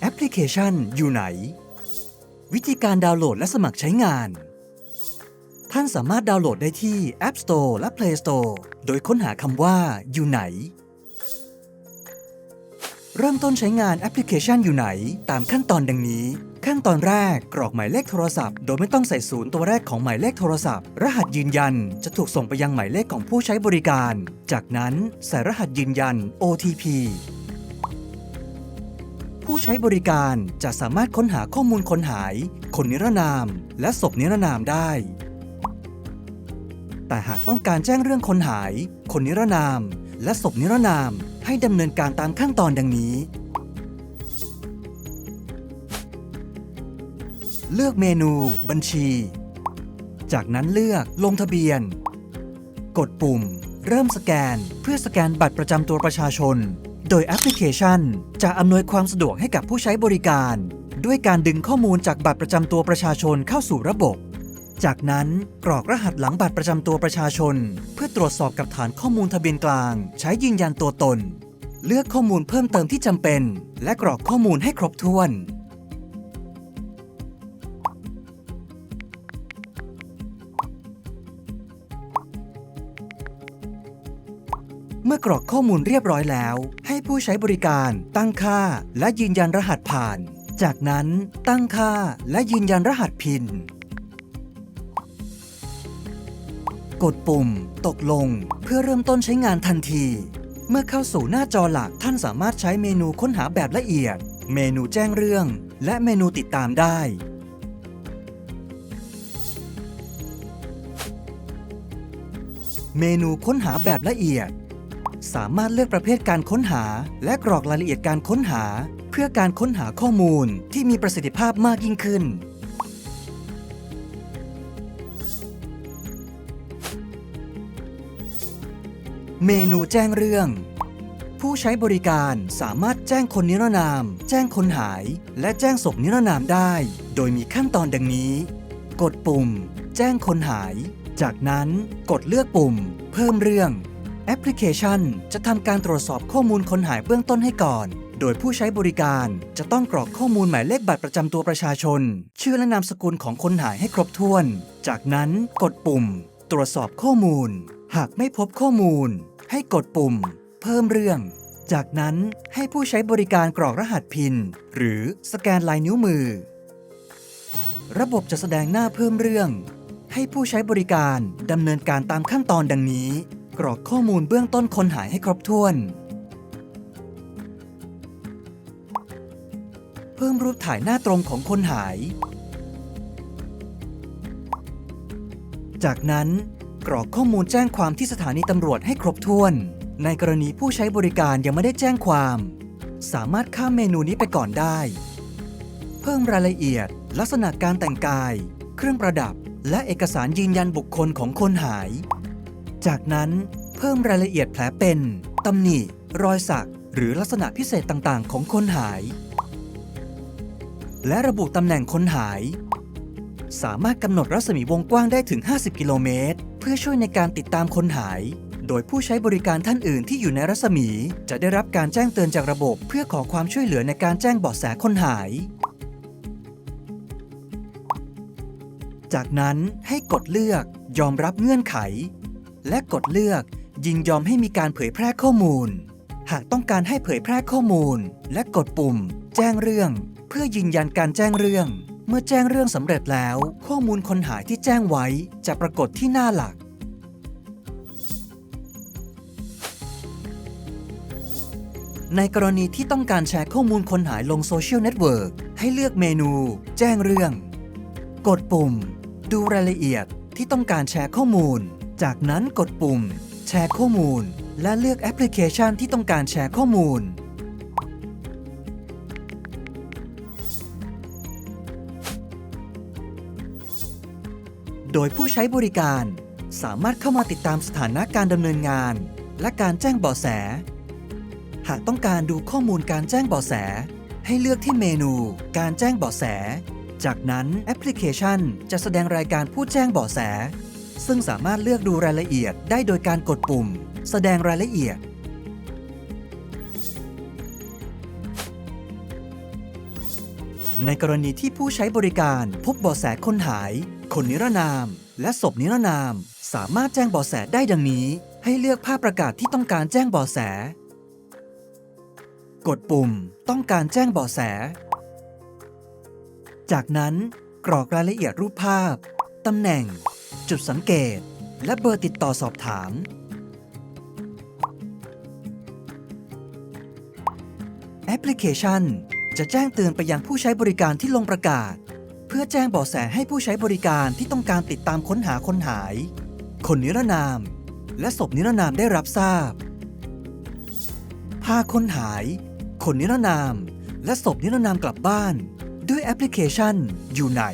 แอปพลิเคชันอยู่ไหน วิธีการดาวน์โหลดและสมัครใช้งาน ท่านสามารถดาวน์โหลดได้ที่ App Store และ Play Store โดยค้นหาคำว่าอยู่ไหน เริ่มต้นใช้งานแอปพลิเคชันอยู่ไหน ตามขั้นตอนดังนี้ ขั้นตอนแรกกรอกหมายเลขโทรศัพท์ โดยไม่ต้องใส่ศูนย์ตัวแรกของหมายเลขโทรศัพท์ รหัสยืนยันจะถูกส่งไปยังหมายเลขของผู้ใช้บริการ จากนั้นใส่รหัสยืนยัน OTP ผู้ใช้บริการจะสามารถค้นหาข้อมูลคนหาย คนนิรนาม และศพนิรนามได้ แต่หากต้องการแจ้งเรื่องคนหาย คนนิรนาม และศพนิรนามให้ดำเนินการตามขั้นตอนดังนี้ เลือกเมนู บัญชี จากนั้นเลือกลงทะเบียน กดปุ่ม เริ่มสแกน เพื่อสแกนบัตรประจำตัวประชาชน โดยแอปพลิเคชัน จะอำนวยความสะดวกให้กับผู้ใช้บริการ ด้วยการดึงข้อมูลจากบัตรประจำตัวประชาชนเข้าสู่ระบบ จากนั้นกรอกรหัสหลังบัตรประจำตัวประชาชน เพื่อตรวจสอบกับฐานข้อมูลทะเบียนกลาง ใช้ยืนยันตัวตน เลือกข้อมูลเพิ่มเติมที่จำเป็น และกรอกข้อมูลให้ครบถ้วน กรอกข้อมูลเรียบร้อยแล้ว ให้ผู้ใช้บริการตั้งค่าและยืนยันรหัสผ่าน จากนั้นตั้งค่าและยืนยันรหัสพิน กดปุ่ม ตกลง เพื่อเริ่มต้นใช้งานทันที เมื่อเข้าสู่หน้าจอหลักท่านสามารถใช้เมนูค้นหาแบบละเอียด เมนูแจ้งเรื่อง และเมนูติดตามได้เมนูค้นหาแบบละเอียด สามารถเลือกประเภทการค้นหา และกรอกรายละเอียดการค้นหา เพื่อการค้นหาข้อมูลที่มีประสิทธิภาพมากยิ่งขึ้น เมนูแจ้งเรื่อง ผู้ใช้บริการสามารถแจ้งคนนิรนาม แจ้งคนหาย และแจ้งศพนิรนามได้ โดยมีขั้นตอนดังนี้ กดปุ่ม แจ้งคนหาย จากนั้นกดเลือกปุ่ม เพิ่มเรื่อง แอปพลิเคชัน จะทำการตรวจสอบข้อมูลคนหายเบื้องต้นให้ก่อน โดยผู้ใช้บริการจะต้องกรอกข้อมูลหมายเลขบัตรประจำตัวประชาชน ชื่อและนามสกุลของคนหายให้ครบถ้วน จากนั้นกดปุ่ม ตรวจสอบข้อมูล หากไม่พบข้อมูล ให้กดปุ่ม เพิ่มเรื่อง จากนั้นให้ผู้ใช้บริการกรอกรหัสพิน หรือสแกนลายนิ้วมือ ระบบจะแสดงหน้าเพิ่มเรื่อง ให้ผู้ใช้บริการดำเนินการตามขั้นตอนดังนี้ กรอกข้อมูลเบื้องต้นคนหายให้ครบถ้วน เพิ่มรูปถ่ายหน้าตรงของคนหาย จากนั้นกรอกข้อมูลแจ้งความที่สถานีตำรวจให้ครบถ้วน ในกรณีผู้ใช้บริการยังไม่ได้แจ้งความ สามารถข้ามเมนูนี้ไปก่อนได้ เพิ่มรายละเอียด ลักษณะการแต่งกาย เครื่องประดับ และเอกสารยืนยันบุคคลของคนหาย จากนั้นเพิ่มรายละเอียดแผลเป็นตำหนิรอยสัก หรือลักษณะพิเศษต่างๆ ของคนหาย และระบุตำแหน่งคนหาย สามารถกำหนดรัศมีวงกว้างได้ถึง 50 กิโลเมตร เพื่อช่วยในการติดตามคนหาย โดยผู้ใช้บริการท่านอื่นที่อยู่ในรัศมี จะได้รับการแจ้งเตือนจากระบบ เพื่อขอความช่วยเหลือในการแจ้งเบาะแสคนหายจากนั้นให้กดเลือกยอมรับเงื่อนไข และกดเลือกยินยอมให้มีการเผยแพร่ข้อมูล หากต้องการให้เผยแพร่ข้อมูล และกดปุ่ม แจ้งเรื่อง เพื่อยืนยันการแจ้งเรื่อง เมื่อแจ้งเรื่องสำเร็จแล้ว ข้อมูลคนหายที่แจ้งไว้ จะปรากฏที่หน้าหลัก ในกรณีที่ต้องการแชร์ข้อมูลคนหายลงโซเชียลเน็ตเวิร์กให้เลือกเมนู แจ้งเรื่อง กดปุ่ม ดูรายละเอียดที่ต้องการแชร์ข้อมูล จากนั้นกดปุ่ม แชร์ข้อมูล และเลือกแอปพลิเคชันที่ต้องการแชร์ข้อมูล โดยผู้ใช้บริการ สามารถเข้ามาติดตามสถานะการดำเนินงาน และการแจ้งเบาะแส หากต้องการดูข้อมูลการแจ้งเบาะแส ให้เลือกที่เมนู การแจ้งเบาะแส จากนั้นแอปพลิเคชันจะแสดงรายการผู้แจ้งเบาะแส ซึ่งสามารถเลือกดูรายละเอียดได้โดยการกดปุ่ม แสดงรายละเอียด ในกรณีที่ผู้ใช้บริการพบเบาะแสคนหาย คนนิรนาม และศพนิรนาม สามารถแจ้งเบาะแสได้ดังนี้ ให้เลือกภาพประกาศที่ต้องการแจ้งเบาะแส กดปุ่ม ต้องการแจ้งเบาะแส จากนั้นกรอกรายละเอียดรูปภาพ ตำแหน่ง จุดสังเกต และเบอร์ติดต่อสอบถาม แอปพลิเคชัน จะแจ้งเตือนไปยังผู้ใช้บริการที่ลงประกาศ เพื่อแจ้งเบาะแสให้ผู้ใช้บริการที่ต้องการติดตามค้นหาคนหาย คนนิรนาม และศพนิรนามได้รับทราบ พาคนหาย คนนิรนาม และศพนิรนามกลับบ้าน ด้วยแอปพลิเคชันอยู่ไหน